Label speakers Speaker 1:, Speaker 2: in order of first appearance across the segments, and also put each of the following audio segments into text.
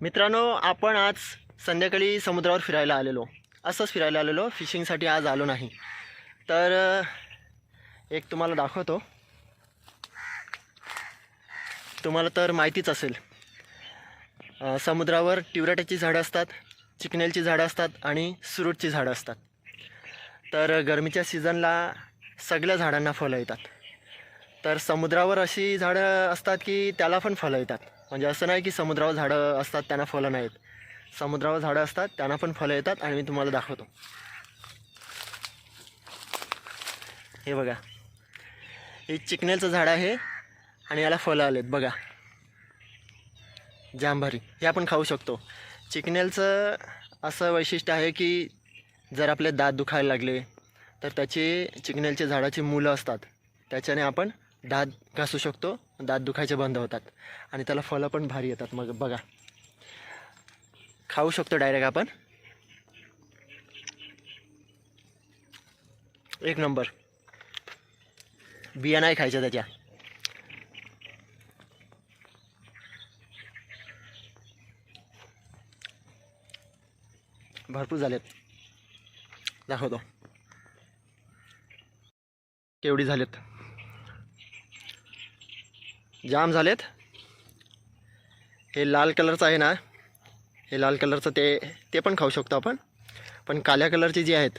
Speaker 1: मित्रांनो आपण आज संध्याकाळी समुद्रावर फिरायला आलेलो. असंच फिरायला आलेलो. फिशिंगसाठी आज आलो नाही. तर एक तुम्हाला दाखवतो. तुम्हाला तर माहितीच असेल. समुद्रावर टिवराट्याची झाडं असतात चिकनेलची झाडं असतात आणि सुरूटची झाडं असतात. तर गरमीच्या सीझनला सगळ्या झाडांना फळं येतात. तर समुद्रावर अशी झाडं असतात की त्याला पण फळं येतात. म्हणजे असं नाही की समुद्रावर झाडं असतात त्यांना फळं नाहीत. समुद्रावर झाडं असतात त्यांना पण फळं येतात आणि मी तुम्हाला दाखवतो. हे बघा. हे चिकनेलचं झाड आहे आणि याला फळं आलेत बघा. जांभारी. हे आपण खाऊ शकतो. चिकनेलचं असं वैशिष्ट्य आहे की जर आपले दात दुखायला लागले तर त्याची चिकनेलच्या झाडाची मुलं असतात. त्याच्याने आपण दात घासू शकतो. दात दुखायचे बंद होतात. आणि त्याला फळं पण भारी येतात मग बघा. खाऊ शकतो डायरेक्ट आपण. एक नंबर बिया नाही खायच्या त्याच्या. भरपूर झालेत. दाखवतो. केवढी झालेत? जाम झालेत. हे लाल कलरचं आहे ना हे लाल कलरचं ते ते पण खाऊ शकतो आपण. पण काल्या कलरची जी आहेत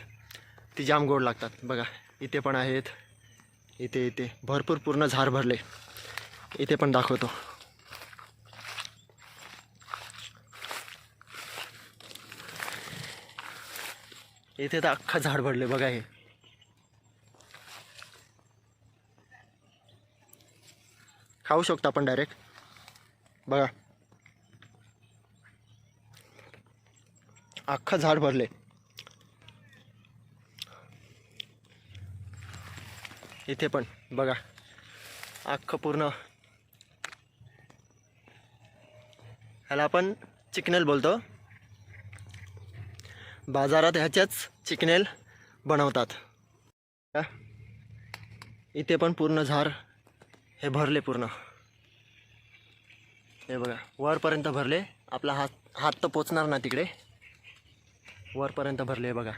Speaker 1: ती जाम गोड लागतात. बघा इथे पण आहेत. इथे इथे. भरपूर पूर्ण झाड भरले. इथे पण दाखवतो. इथे तर अख्खा झाड भरले. बघा हे. खाऊ शकतो आपण डायरेक्ट बघा. अख्खं झाड भरले इथे पण बघा. अख्खं पूर्ण. ह्याला आपण चिकनेल बोलतो. बाजारात ह्याच्याच चिकनेल बनवतात. इथे पण पूर्ण झाड हे भरले पूर्ण. हे बघा वरपर्यंत भरले. आपला हात हात तर पोचणार ना तिकडे. वरपर्यंत भरले हे बघा.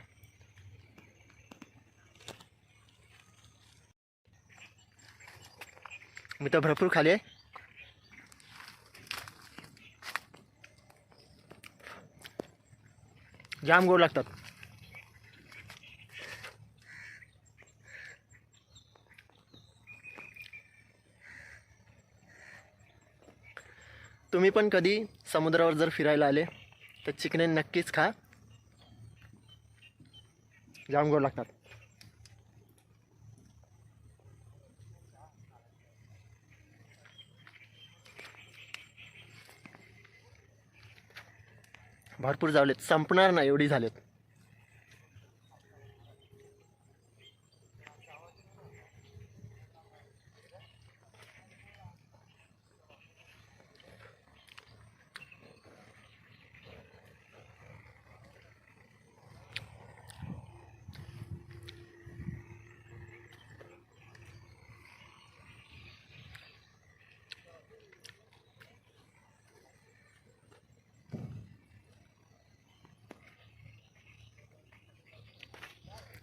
Speaker 1: मी तर भरपूर खाली आहे. जाम गोड लागतात. तुम्ही पण कधी समुद्रावर जर फिरायला आले तर चिकने नक्कीच खा. जाम गोड लागतात. भरपूर जावलेत. संपणार ना एवढी झालेत.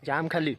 Speaker 1: जाम खाली